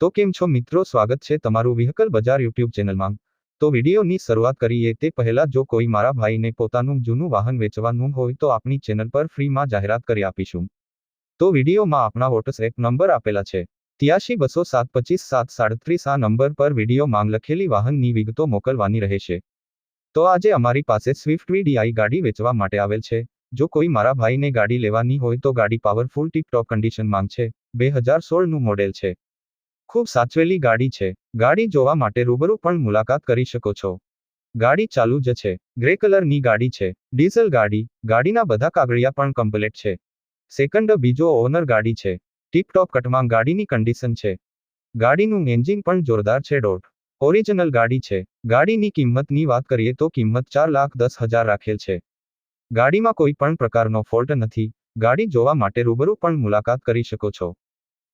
તો કેમ છો મિત્રો? સ્વાગત છે તમારું વ્હીકલ બજાર યુટ્યુબ ચેનલમાં. તો વિડીયોની શરૂઆત કરીએ તે પહેલા જો કોઈ મારા ભાઈને પોતાનું જૂનું વાહન વેચવાનું હોય તો આપણી ચેનલ પર ફ્રીમાં જાહેરાત કરી આપીશું. તો વિડીયોમાં આપણા વોટ્સએપ નંબર આપેલા છે. ત્યાસી બસો સાત પચીસ સાત સાડત્રીસ આ નંબર પર વીડિયો માંગ લખેલી વાહનની વિગતો મોકલવાની રહેશે. તો આજે અમારી પાસે સ્વિફ્ટ વીડીઆઈ ગાડી વેચવા માટે આવેલ છે. જો કોઈ મારા ભાઈને ગાડી લેવાની હોય તો ગાડી પાવરફુલ ટીપટોપ કન્ડિશન માંગ છે. બે હજાર સોળનું મોડેલ છે. ખૂબ સાચવેલી ગાડી છે. ગાડી જોવા માટે રૂબરૂ પણ મુલાકાત કરી શકો છો. ગાડી ચાલુ જ છે. ગ્રે કલરની ગાડી છે. ડીઝલ ગાડી, ગાડીના બધા કાગળિયા પણ કમ્પ્લેટ છે. સેકન્ડ બીજો ઓનર ગાડી છે. ટીપટોપ કટમાં ગાડીની કન્ડિશન છે. ગાડીનું એન્જિન પણ જોરદાર છે ડોટ. ઓરિજિનલ ગાડી છે. ગાડીની કિંમતની વાત કરીએ તો કિંમત ચાર લાખ દસ હજાર રાખેલ છે. ગાડીમાં કોઈ પણ પ્રકારનો ફોલ્ટ નથી. ગાડી જોવા માટે રૂબરૂ પણ મુલાકાત કરી શકો છો.